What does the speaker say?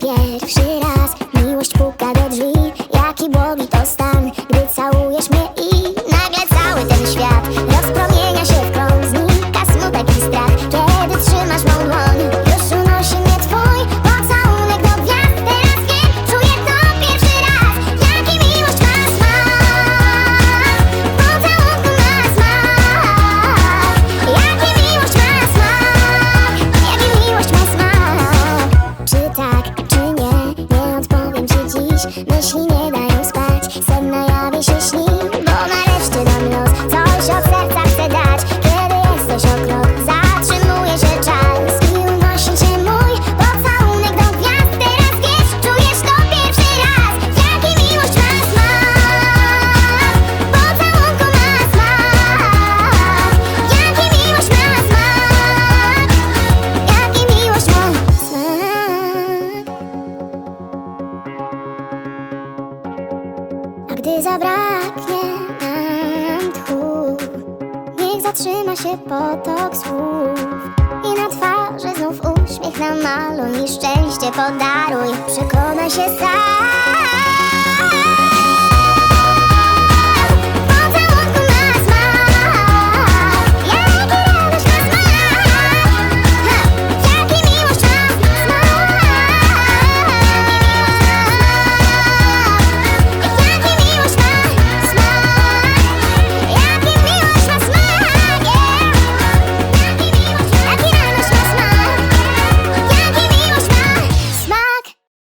get shit Said gdy zabraknie nam tchu Niech zatrzyma się potok słów. I na twarzy znów uśmiech namaluj I szczęście podaruj. Przekonaj się sam.